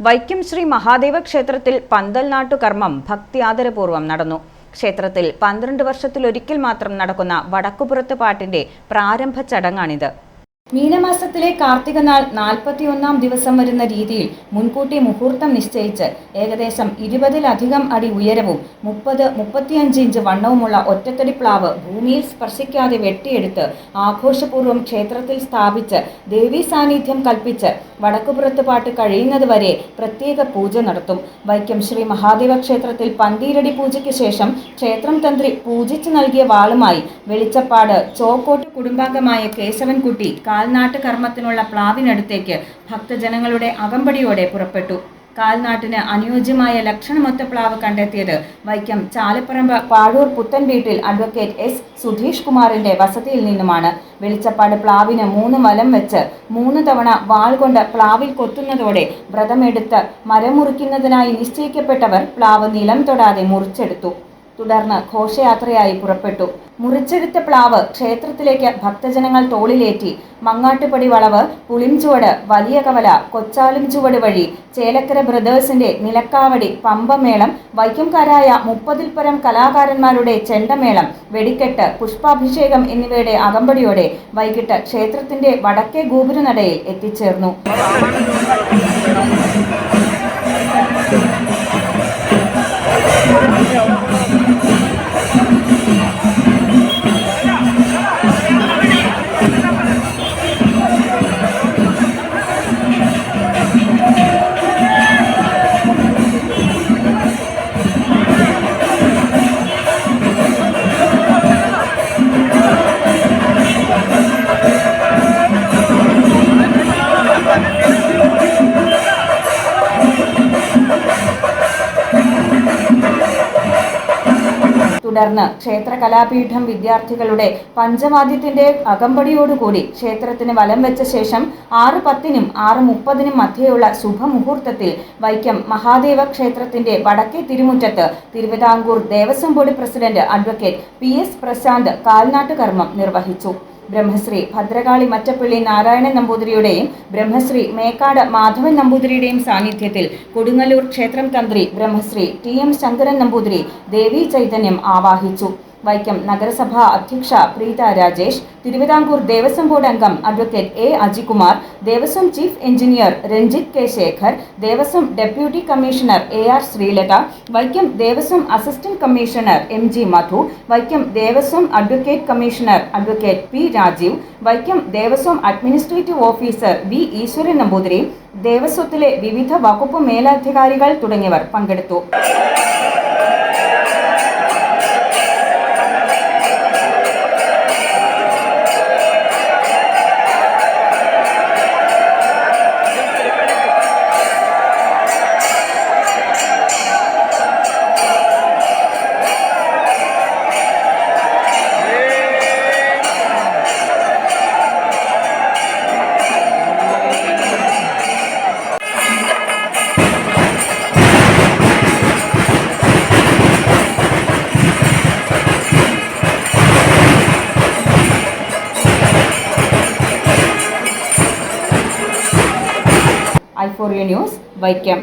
വൈക്കം ശ്രീ മഹാദേവ ക്ഷേത്രത്തിൽ പന്തൽനാട്ടു കർമ്മം ഭക്തി ഭക്തിയാദരപൂർവം നടന്നു. ക്ഷേത്രത്തിൽ പന്ത്രണ്ട് വർഷത്തിലൊരിക്കൽ മാത്രം നടക്കുന്ന വടക്കുപുറത്ത് പാട്ടിന്റെ പ്രാരംഭ ചടങ്ങാണിത്. മീനമാസത്തിലെ കാർത്തിക നാൾ നാൽപ്പത്തിയൊന്നാം ദിവസം വരുന്ന രീതിയിൽ മുൻകൂട്ടി മുഹൂർത്തം നിശ്ചയിച്ച് ഏകദേശം ഇരുപതിലധികം അടി ഉയരവും മുപ്പത് മുപ്പത്തിയഞ്ച് ഇഞ്ച് വണ്ണവുമുള്ള ഒറ്റത്തടി പ്ലാവ് ഭൂമിയിൽ സ്പർശിക്കാതെ വെട്ടിയെടുത്ത് ആഘോഷപൂർവം ക്ഷേത്രത്തിൽ സ്ഥാപിച്ച് ദേവീ സാന്നിധ്യം കൽപ്പിച്ച് വടക്കുപുറത്ത് പാട്ട് കഴിയുന്നതുവരെ പ്രത്യേക പൂജ നടത്തും. വൈക്കം ശ്രീ മഹാദേവ ക്ഷേത്രത്തിൽ പന്തീരടി പൂജയ്ക്ക് ശേഷം ക്ഷേത്രം തന്ത്രി പൂജിച്ചു നൽകിയ വാളുമായി വെളിച്ചപ്പാട് ചോക്കോട്ട് കുടുംബാംഗമായ കേശവൻകുട്ടി കാൽനാട്ട് കർമ്മത്തിനുള്ള പ്ലാവിനടുത്തേക്ക് ഭക്തജനങ്ങളുടെ അകമ്പടിയോടെ പുറപ്പെട്ടു. കാൽനാട്ടിന് അനുയോജ്യമായ ലക്ഷണമൊത്ത പ്ലാവ് കണ്ടെത്തിയത് വൈക്കം ചാലപ്പറമ്പ് പാഴൂർ പുത്തൻ വീട്ടിൽ അഡ്വക്കേറ്റ് എസ് സുധീഷ് കുമാറിന്റെ വസതിയിൽ നിന്നുമാണ്. വെളിച്ചപ്പാട് പ്ലാവിന് മൂന്ന് വലം വെച്ച് മൂന്ന് തവണ വാൾ കൊണ്ട് പ്ലാവിൽ കൊത്തുന്നതോടെ വ്രതമെടുത്ത് മരം മുറിക്കുന്നതിനായി നിശ്ചയിക്കപ്പെട്ടവർ പ്ലാവ് നിലം തൊടാതെ മുറിച്ചെടുത്തു. തുടർന്ന് ഘോഷയാത്രയായി പുറപ്പെട്ടു. മുറിച്ചെടുത്ത പ്ലാവ് ക്ഷേത്രത്തിലേക്ക് ഭക്തജനങ്ങൾ തോളിലേറ്റി മങ്ങാട്ടുപടി വളവ് പുളിംചുവട് വലിയ കവല കൊച്ചാലും ചുവട് വഴി ചേലക്കര ബ്രദേഴ്സിന്റെ നിലക്കാവടി പമ്പമേളം വൈക്കംകാരായ മുപ്പതിൽ പരം കലാകാരന്മാരുടെ ചെണ്ടമേളം വെടിക്കെട്ട് പുഷ്പാഭിഷേകം എന്നിവയുടെ അകമ്പടിയോടെ വൈകിട്ട് ക്ഷേത്രത്തിന്റെ വടക്കേ ഗോപുരനടയിൽ എത്തിച്ചേർന്നു. തുടർന്ന് ക്ഷേത്ര കലാപീഠം വിദ്യാർത്ഥികളുടെ പഞ്ചവാദ്യത്തിന്റെ അകമ്പടിയോടുകൂടി ക്ഷേത്രത്തിന് വലം വെച്ച ശേഷം ആറ് പത്തിനും ആറ് മുപ്പതിനും മധ്യയുള്ള ശുഭമുഹൂർത്തത്തിൽ വൈക്കം മഹാദേവ ക്ഷേത്രത്തിന്റെ വടക്കേ തിരുമുറ്റത്ത് Thiruvithamkoor Devaswom board president advocate P S Prashanth കാൽനാട്ട് കർമ്മം നിർവഹിച്ചു. ബ്രഹ്മശ്രീ ഭദ്രകാളി മറ്റപ്പള്ളി നാരായണൻ നമ്പൂതിരിയുടെയും ബ്രഹ്മശ്രീ മേക്കാട് മാധവൻ നമ്പൂതിരിയുടെയും സാന്നിധ്യത്തിൽ കൊടുങ്ങല്ലൂർ ക്ഷേത്രം തന്ത്രി ബ്രഹ്മശ്രീ ടി എം ശങ്കരൻ നമ്പൂതിരി ദേവി ചൈതന്യം ആവാഹിച്ചു. വൈക്കം നഗരസഭാ അധ്യക്ഷ പ്രീത രാജേഷ് തിരുവിതാംകൂർ ദേവസ്വം ബോർഡ് അംഗം advocate A Ajikumar Devaswom chief engineer Ranjith K Sekhar Devaswom deputy commissioner A R Sreelatha Vaikom Devaswom assistant commissioner M G Madhu Vaikom Devaswom advocate commissioner advocate P Rajeev Vaikom Devaswom administrative officer V Eswaran Namboothiri ദേവസ്വത്തിലെ വിവിധ വകുപ്പ് മേലധികാരികൾ തുടങ്ങിയവർ പങ്കെടുത്തു. News Vaikom